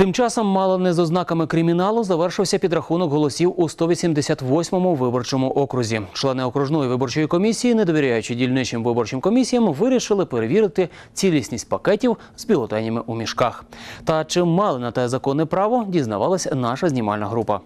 Тим часом, мало не з ознаками криміналу, завершився підрахунок голосів у 188-му виборчому окрузі. Члени окружної виборчої комісії, не довіряючи дільничим виборчим комісіям, вирішили перевірити цілісність пакетів з бюлетенями у мішках. Та чи мали на те законне право, дізнавалася наша знімальна група.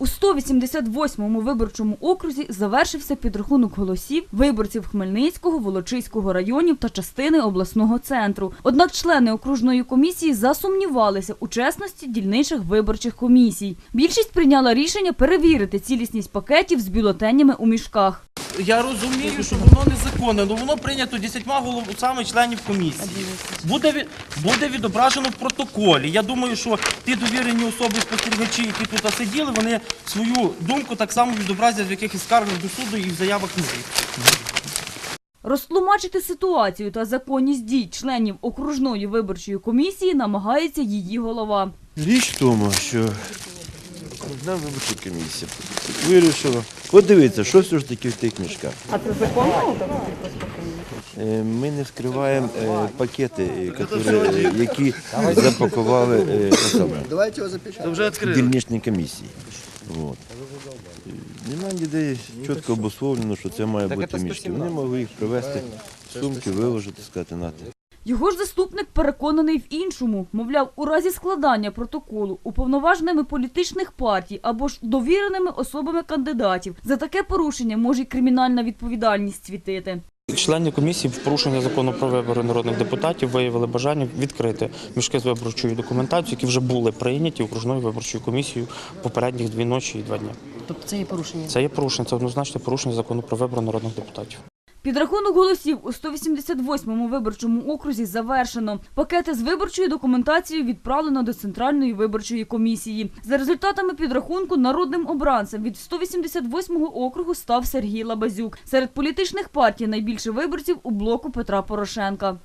У 188-му виборчому окрузі завершився підрахунок голосів виборців Хмельницького, Волочиського районів та частини обласного центру. Однак члени окружної комісії засумнівалися у чесності дільничих виборчих комісій. Більшість прийняла рішення перевірити цілісність пакетів з бюлетенями у мішках. Я розумію, що воно незаконне, але воно прийнято десятьма голосами членів комісії. Буде, від- буде відображено в протоколі. Я думаю, що ті довірені особи спостерігачі, які тут сиділи, вони свою думку так само відобразять в якихось скаргах до суду і в заявах на. Розтлумачити ситуацію та законність дій членів окружної виборчої комісії намагається її голова. Річ в тому, що одна виборча комісія вирішила подивитися, що все ж таки в тих мішках. А це законно? Ми не вскриваємо е, пакети, е, котрі- е, які запакували е, саме, Давайте его запечатаем. дільничні комісії. От. Е, Нема ніде чітко обусловлено, що це має бути мішки. Вони могли їх привезти в сумки, виложити, сказати нате. Його ж заступник переконаний в іншому. Мовляв, у разі складання протоколу уповноваженими політичних партій або ж довіреними особами кандидатів за таке порушення може й кримінальна відповідальність світити. Члени комісії в порушення закону про вибори народних депутатів виявили бажання відкрити мішки з виборчою документацією, які вже були прийняті окружною виборчою комісією попередніх дві ночі і два дні. Тобто це є порушення. Це є порушення, це однозначне порушення закону про вибори народних депутатів. Підрахунок голосів у 188-му виборчому окрузі завершено. Пакети з виборчою документацією відправлено до Центральної виборчої комісії. За результатами підрахунку народним обранцем від 188-го округу став Сергій Лабазюк. Серед політичних партій найбільше виборців у блоку Петра Порошенка.